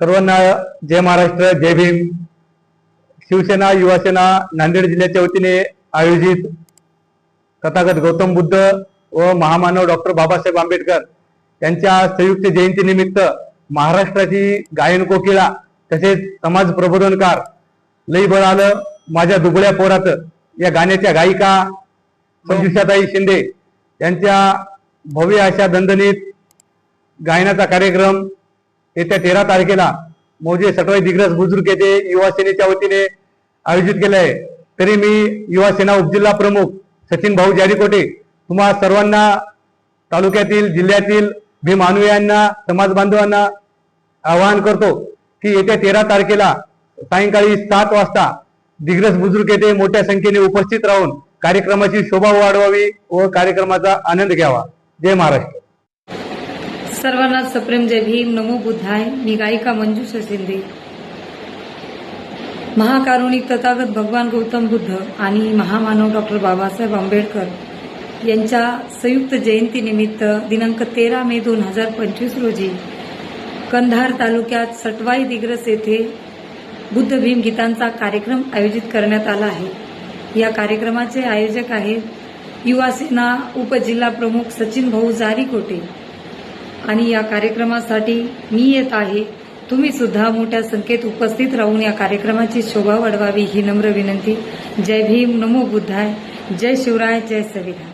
सर्वांना जय महाराष्ट्र जय भीम. शिवसेना युवासेना नांदेड जिल्ह्याच्या वतीने आयोजित तथागत गौतम बुद्ध व महामानव डॉक्टर बाबासाहेब आंबेडकर यांच्या संयुक्त जयंतीनिमित्त महाराष्ट्राची गायन कोकिळा तसेच समाज प्रबोधनकार लई बळ आलं. माझ्या दुबळ्या पोरात या गाण्याच्या गायिका संजुषाताई शिंदे यांच्या भव्य अशा दणदणीत गायनाचा कार्यक्रम येत्या तेरा तारखेला मौजे सटवाई दिग्रस बुजुर्ग येथे युवा सेनेच्या वतीने आयोजित केले आहे तरी मी युवा सेना उपजिल्हा प्रमुख सचिन भाऊ जारीकोटे तुम्हा सर्वांना तालुक्यातील जिल्ह्यातील भीम अनुयायांना समाज बांधवांना आवाहन करतो की येत्या तेरा तारखेला सायंकाळी सात वाजता दिग्रस बुजुर्ग येथे मोठ्या संख्येने उपस्थित राहून कार्यक्रमाची शोभा वाढवावी व कार्यक्रमाचा आनंद घ्यावा. जय महाराष्ट्र. सर्वांना सप्रेम जय भीम नमो बुद्धाय मी गायिका मंजुषा शिंदे. महाकारुणिक तथागत भगवान गौतम बुद्ध आणि महामानव डॉक्टर बाबासाहेब आंबेडकर यांच्या संयुक्त जयंतीनिमित्त दिनांक तेरा मे दोन हजार पंचवीस रोजी कंधार तालुक्यात सटवाई दिग्रस येथे बुद्ध भीम गीतांचा कार्यक्रम आयोजित करण्यात आला आहे. या कार्यक्रमाचे आयोजक आहेत युवासेना उपजिल्हा प्रमुख सचिन भाऊ जारीकोटे आणि या कार्यक्रमासाठी मी येत आहे. तुम्ही सुद्धा मोठ्या संख्येत उपस्थित राहून या कार्यक्रमाची शोभा वाढवावी ही नम्र विनंती. जय भीम नमो बुद्धाय. जय शिवराय जय संविधान